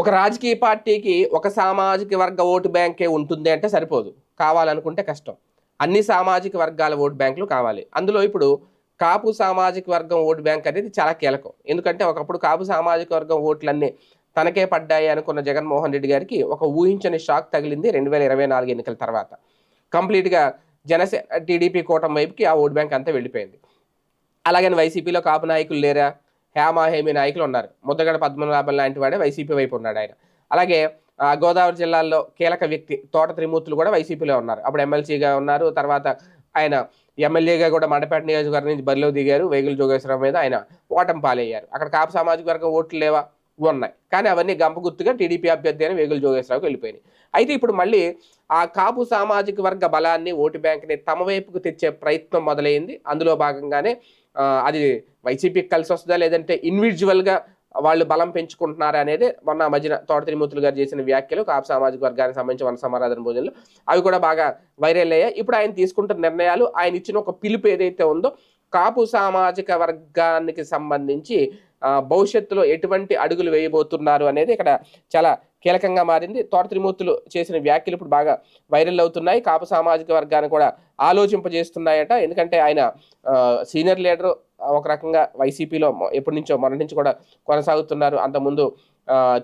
ఒక రాజకీయ పార్టీకి ఒక సామాజిక వర్గ ఓటు బ్యాంకే ఉంటుంది అంటే సరిపోదు. కావాలనుకుంటే కష్టం. అన్ని సామాజిక వర్గాల ఓటు బ్యాంకులు కావాలి. అందులో ఇప్పుడు కాపు సామాజిక వర్గం ఓటు బ్యాంక్ అనేది చాలా కీలకం. ఎందుకంటే ఒకప్పుడు కాపు సామాజిక వర్గం ఓట్లన్నీ తనకే పడ్డాయి అనుకున్న జగన్మోహన్ రెడ్డి గారికి ఒక ఊహించని షాక్ తగిలింది రెండు వేల ఇరవై నాలుగు ఎన్నికల తర్వాత. కంప్లీట్గా జనసేన టీడీపీ కూటమి వైపుకి ఆ ఓటు బ్యాంక్ అంతా వెళ్ళిపోయింది. అలాగని వైసీపీలో కాపు నాయకులు లేరా? హేమహేమి నాయకులు ఉన్నారు ముద్దగడ పద్మనాభం లాంటి వాడే వైసీపీ వైపు ఉన్నాడు ఆయన. అలాగే ఆ, గోదావరి జిల్లాలో కీలక వ్యక్తి తోట త్రిమూర్తులు కూడా వైసీపీలో ఉన్నారు. అప్పుడు ఎమ్మెల్సీగా ఉన్నారు. తర్వాత ఆయన ఎమ్మెల్యేగా కూడా మండపేట నియోజకవర్గం నుంచి బరిలో దిగారు. వేగుల జోగేశ్వరం మీద ఆయన ఓటమి పాలయ్యారు. అక్కడ కాపు సామాజిక వర్గం ఓట్లు లేవా? ఉన్నాయి. కానీ అవన్నీ గంప గుర్తుగా టీడీపీ అభ్యర్థి అని వేగుల జోగేశ్వరరావుకి వెళ్ళిపోయినాయి. అయితే ఇప్పుడు మళ్ళీ ఆ కాపు సామాజిక వర్గ బలాన్ని ఓటు బ్యాంక్ని తమ వైపుకు తెచ్చే ప్రయత్నం మొదలైంది. అందులో భాగంగానే అది వైసీపీకి కలిసి వస్తుందా లేదంటే ఇండివిజువల్గా వాళ్ళు బలం పెంచుకుంటున్నారా అనేది మొన్న మధ్యన తోట త్రిమూర్తులు గారు చేసిన వ్యాఖ్యలు కాపు సామాజిక వర్గానికి సంబంధించి వన సమారాధన భోజనలు అవి కూడా బాగా వైరల్ అయ్యాయి. ఇప్పుడు ఆయన తీసుకుంటున్న నిర్ణయాలు ఆయన ఇచ్చిన ఒక పిలుపు ఏదైతే ఉందో కాపు సామాజిక వర్గానికి సంబంధించి భవిష్యత్తులో ఎటువంటి అడుగులు వేయబోతున్నారు అనేది ఇక్కడ చాలా కీలకంగా మారింది. తోట త్రిమూర్తులు చేసిన వ్యాఖ్యలు ఇప్పుడు బాగా వైరల్ అవుతున్నాయి. కాపు సామాజిక వర్గాన్ని కూడా ఆలోచింపజేస్తున్నాయట. ఎందుకంటే ఆయన సీనియర్ లీడర్ ఒక రకంగా వైసీపీలో ఎప్పటి నుంచో మొన్న నుంచి కూడా కొనసాగుతున్నారు. అంతకుముందు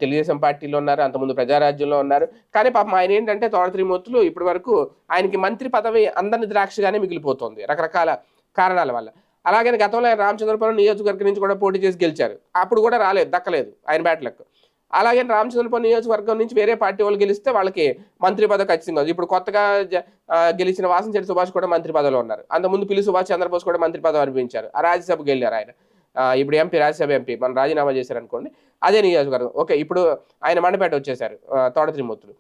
తెలుగుదేశం పార్టీలో ఉన్నారు. అంతకుముందు ప్రజారాజ్యంలో ఉన్నారు. కానీ పాపం ఆయన ఏంటంటే తోట త్రిమూర్తులు ఇప్పటి వరకు ఆయనకి మంత్రి పదవి అందని ద్రాక్షగానే మిగిలిపోతుంది. రకరకాల కారణాల వల్ల. అలాగే గతంలో ఆయన రామచంద్రపురం నియోజకవర్గం నుంచి కూడా పోటీ చేసి గెలిచారు. అప్పుడు కూడా రాలేదు దక్కలేదు ఆయన బ్యాట్లకు అలాగే రామచంద్రపురం నియోజకవర్గం నుంచి వేరే పార్టీ వాళ్ళు గెలిస్తే వాళ్ళకి మంత్రి పదవి ఖచ్చితంగా ఇప్పుడు కొత్తగా జ- గెలిచిన వాసంచెట్టి సుభాష్ కూడా మంత్రి పదవిలో ఉన్నారు. అంతకుముందు పిల్లి సుభాష్ చంద్రబోస్ కూడా మంత్రి పదవి అనిపించారు. ఆ రాజ్యసభకు వెళ్ళారు ఆయన. ఇప్పుడు ఎంపీ రాజ్యసభ ఎంపీ మనం రాజీనామా చేశారు అనుకోండి అదే నియోజకవర్గం. ఓకే ఇప్పుడు ఆయన మండపేట వచ్చేసారు ఆ, తోట త్రిమూర్తులు.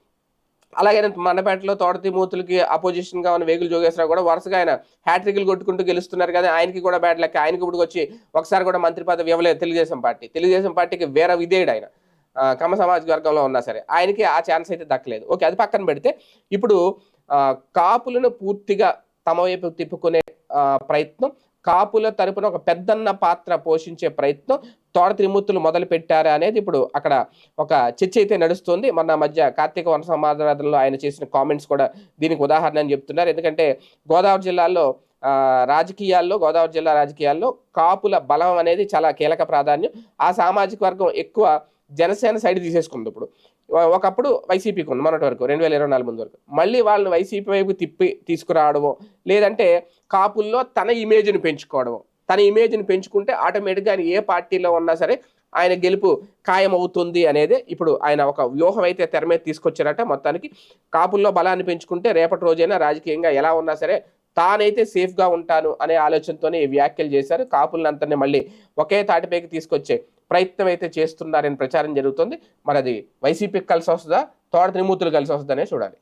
అలాగే మండపేటలో తోట మూతులకి అపోజిషన్గా ఉన్న వేగులు జోగేశ్వరరావు కూడా వరుసగా ఆయన హ్యాట్రిక్లు కొట్టుకుంటూ గెలుస్తున్నారు కదా ఆయనకి కూడా బ్యాట్ లెక్క ఆయనకి ఇప్పుడు వచ్చి ఒకసారి కూడా మంత్రి పదవి ఇవ్వలేదు తెలుగుదేశం పార్టీ. తెలుగుదేశం పార్టీకి వేరే విధేయుడు ఆయన. కమ కమ్మ వర్గంలో ఉన్నా సరే ఆయనకి ఆ ఛాన్స్ అయితే దక్కలేదు. ఓకే అది పక్కన పెడితే ఇప్పుడు కాపులను పూర్తిగా తమ వైపు తిప్పుకునే ప్రయత్నం కాపుల తరపున ఒక పెద్దన్న పాత్ర పోషించే ప్రయత్నం తోడ త్రిమూర్తులు మొదలు పెట్టారా అనేది ఇప్పుడు అక్కడ ఒక చర్చ అయితే నడుస్తుంది. మన మధ్య కార్తీక వన సమాధానంలో ఆయన చేసిన కామెంట్స్ కూడా దీనికి ఉదాహరణ అని చెప్తున్నారు. ఎందుకంటే గోదావరి జిల్లాలో రాజకీయాల్లో గోదావరి జిల్లా రాజకీయాల్లో కాపుల బలం అనేది చాలా కీలక ప్రాధాన్యం. ఆ సామాజిక వర్గం ఎక్కువ జనసేన సైడ్ తీసేసుకుంది ఇప్పుడు. ఒకప్పుడు వైసీపీకి ఉంది మొన్నటి వరకు రెండు వేల ఇరవై నాలుగు ముందు వరకు. మళ్ళీ వాళ్ళని వైసీపీ వైపు తిప్పి తీసుకురావడమో లేదంటే కాపుల్లో తన ఇమేజ్ని పెంచుకోవడమో. తన ఇమేజ్ని పెంచుకుంటే ఆటోమేటిక్గా ఆయన ఏ పార్టీలో ఉన్నా సరే ఆయన గెలుపు ఖాయం అవుతుంది అనేది ఇప్పుడు ఆయన ఒక వ్యూహం అయితే తెర మీద తీసుకొచ్చారట మొత్తానికి. కాపుల్లో బలాన్ని పెంచుకుంటే రేపటి రోజైనా రాజకీయంగా ఎలా ఉన్నా సరే తానైతే సేఫ్గా ఉంటాను అనే ఆలోచనతోనే ఈ వ్యాఖ్యలు చేశారు. కాపులందరినీ మళ్ళీ ఒకే తాటిపైకి తీసుకొచ్చే ప్రయత్నం అయితే చేస్తున్నారని ప్రచారం జరుగుతుంది. మరి అది వైసీపీకి కలిసి వస్తుందా? తోట త్రిమూర్తులు కలిసి వస్తుందనే చూడాలి.